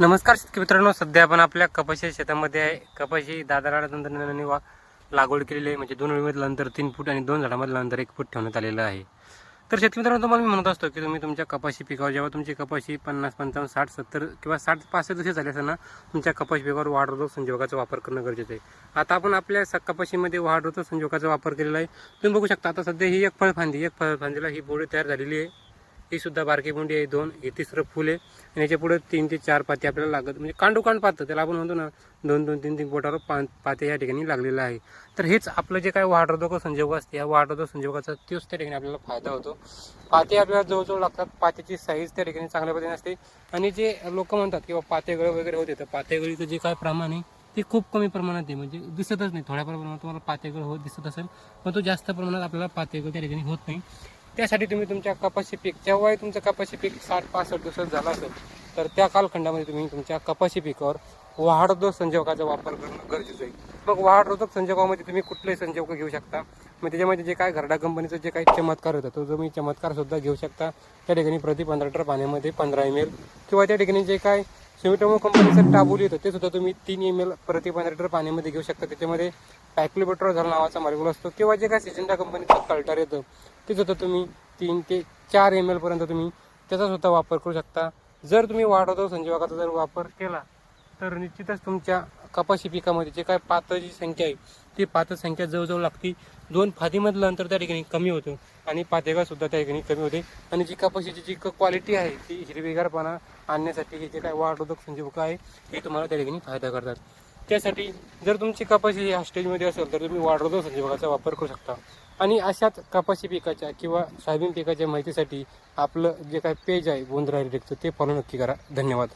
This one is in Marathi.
नमस्कार शेतकरी मित्रांनो सध्या आपण आपल्या कपाशी शेतामध्ये आहे. कपाशी दादाराडा तंत्रज्ञानाने वा लागवड केलेली आहे. म्हणजे दोन वेळीमधलं अंतर तीन फूट आणि दोन झाडामधलं अंतर एक फूट ठेवण्यात आलेलं आहे. तर शेतकरी मित्रांनो तुम्हाला मी म्हणत असतो की तुम्ही तुमच्या कपाशी पिकावर जेव्हा तुमची कपाशी पन्नास पंचावन्न साठ सत्तर किंवा साठ पासष्ट दिवशी झाले असताना तुमच्या कपाशी पिकावर वाढरोधक संजोगाचा वापर करणं गरजेचं आहे. आता आपण आपल्या स- कपाशीमध्ये वाढरोधक संजोगाचा वापर केलेला आहे. तुम्ही बघू शकता आता सध्या ही एक फळफांदी एक फळफांदीला ही बोळी तयार झालेली आहे. ही सुद्धा बारकी बोंडी आहे दोन हे तिसरं फुल आहे. आणि याच्यापुढे तीन ते चार पाते आपल्याला लागत म्हणजे कांडू कांड पातं. त्याला आपण म्हणतो ना दोन दोन तीन तीन बोटावर पा पाते या ठिकाणी लागलेलं आहे. तर हेच आपलं जे काय वाढरोधक संजोग असते या वाढरोधक संजोगाचा तोच त्या ठिकाणी आपल्याला फायदा होतो. पाते आपल्याला जवळजवळ लागतात पात्याची साईज त्या ठिकाणी चांगल्या पद्धतीने असते. आणि जे लोक म्हणतात किंवा पातेगळ वगैरे होते तर पातेगळीचं जे काय प्रमाण आहे ते खूप कमी प्रमाणात आहे. म्हणजे दिसतच नाही. थोड्या प्रमाणात तुम्हाला पातेगळ होत दिसत असेल पण तो जास्त प्रमाणात आपल्याला पातेगळ त्या ठिकाणी होत नाही. त्यासाठी तुम्ही तुमच्या कपाशी पीक जेव्हाही तुमचं कपाशी पीक साठ पासष्ट दिवसात झालं असेल तर त्या कालखंडामध्ये तुम्ही तुमच्या कपाशी पिकावर वाढरोधक संजीवकाचा वापर करणं गरजेचं आहे. मग वाढरोधक संजोगामध्ये तुम्ही कुठलेही संजीवक घेऊ शकता. मग त्याच्यामध्ये जे काय घरडा कंपनीचं जे काही चमत्कार होतं तो तुम्ही चमत्कारसुद्धा घेऊ शकता. त्या ठिकाणी प्रति पंधरा लिटर पाण्यामध्ये पंधरा एम एल किंवा त्या ठिकाणी जे काय सिमिटोमो कंपनीचं टाबुल येतं. ते सुद्धा तुम्ही तीन एम एल प्रति पंधरा लिटर पाण्यामध्ये घेऊ शकता. त्याच्यामध्ये पॅक्लोबेट्रोल झाला नावाचा मार्गुल असतो किंवा जे काय सिजंडा कंपनीचं कल्टर येतं ते सुद्धा तुम्ही तीन ते चार एम एलपर्यंत तुम्ही त्याचा सुद्धा वापर करू शकता. जर तुम्ही वाढवतो संजीवकाचा जर वापर केला तर निश्चितच तुमच्या कपाशी पिकामध्ये जे काय पातळची संख्या आहे ती पातळ संख्या जवळजवळ लागती. दोन फादीमधलं अंतर त्या ठिकाणी कमी होतं आणि पातेगा सुद्धा त्या ठिकाणी कमी होते. आणि जी कपाशीची जी क्वालिटी आहे ती हिरवीगारपणा आणण्यासाठी हे जे काय वाढरोधक संजीवक आहे हे तुम्हाला त्या ठिकाणी फायदा करतात. त्यासाठी जर तुमची कपाशी ह्या स्टेजमध्ये असेल तर तुम्ही वाढरोधक संजीवकाचा वापर करू शकता. आणि अशाच कपाशी पिकाच्या किंवा सोयाबीन पिकाच्या माहितीसाठी आपलं जे काय पेज आहे बोंद्रा रिटेकचं ते फॉलो नक्की करा. धन्यवाद.